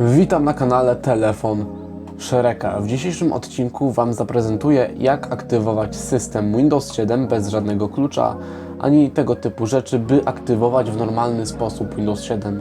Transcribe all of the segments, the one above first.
Witam na kanale Telefon Szereka. W dzisiejszym odcinku Wam zaprezentuję, jak aktywować system Windows 7 bez żadnego klucza, ani tego typu rzeczy, by aktywować w normalny sposób Windows 7.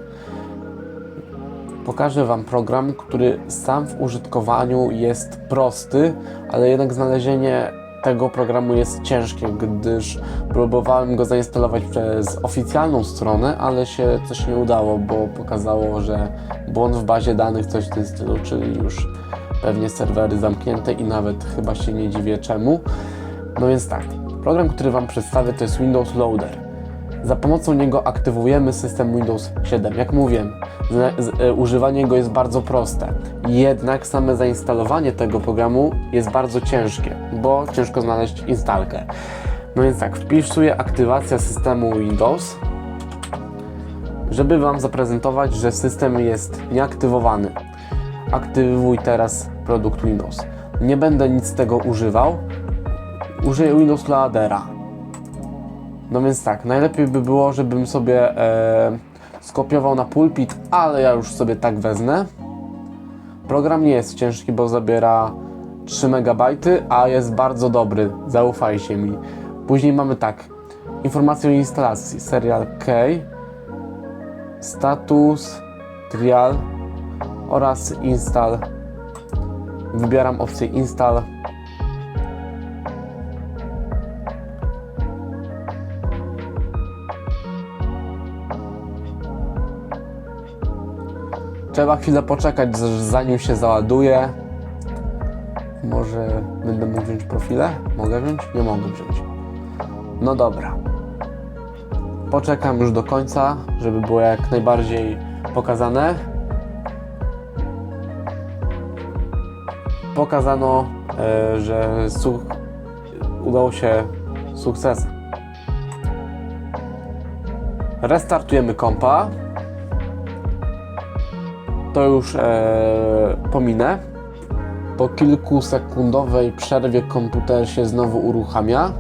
Pokażę Wam program, który sam w użytkowaniu jest prosty, ale jednak znalezienie tego programu jest ciężkie, gdyż próbowałem go zainstalować przez oficjalną stronę, ale się coś nie udało, bo pokazało, że błąd w bazie danych, coś w tym stylu, czyli już pewnie serwery zamknięte i nawet chyba się nie dziwię czemu. No więc tak, program, który Wam przedstawię to jest Windows Loader. Za pomocą niego aktywujemy system Windows 7. Jak e, używanie go jest bardzo proste. Jednak same zainstalowanie tego programu jest bardzo ciężkie, bo ciężko znaleźć instalkę. No więc tak, wpisuję aktywacja systemu Windows, żeby Wam zaprezentować, że system jest nieaktywowany. Aktywuj teraz produkt Windows. Nie będę nic z tego używał. Użyję Windows Loadera. No więc tak, najlepiej by było, żebym sobie e, skopiował na pulpit, ale ja już sobie tak wezmę. Program nie jest ciężki, bo zabiera 3 MB, a jest bardzo dobry, zaufajcie mi. Później mamy tak, informacje o instalacji, serial K, status, trial oraz install. Wybieram opcję install. Trzeba chwilę poczekać, zanim się załaduje. Może będę mógł wziąć profile? Mogę wziąć? Nie mogę wziąć. No dobra. Poczekam już do końca, żeby było jak najbardziej pokazane. Pokazano, e, że udało się sukcesem. Restartujemy kompa to już e, pominę. Po kilkusekundowej przerwie komputer się znowu uruchamia.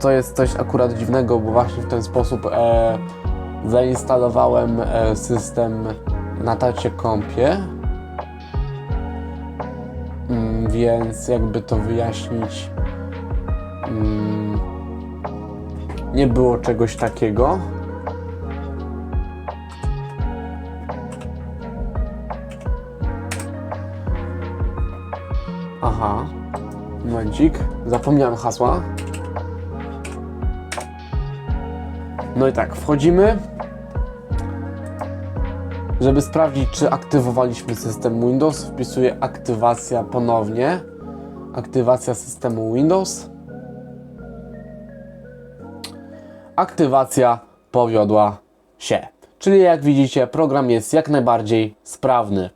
To jest coś akurat dziwnego, bo właśnie w ten sposób e, zainstalowałem e, system na tacie kompie. Mm, więc jakby to wyjaśnić, mm, nie było czegoś takiego. Aha. Momencik. Zapomniałem hasła. No i tak, wchodzimy. Żeby sprawdzić, czy aktywowaliśmy system Windows, wpisuję aktywacja ponownie. Aktywacja systemu Windows. Aktywacja powiodła się. Czyli jak widzicie, program jest jak najbardziej sprawny.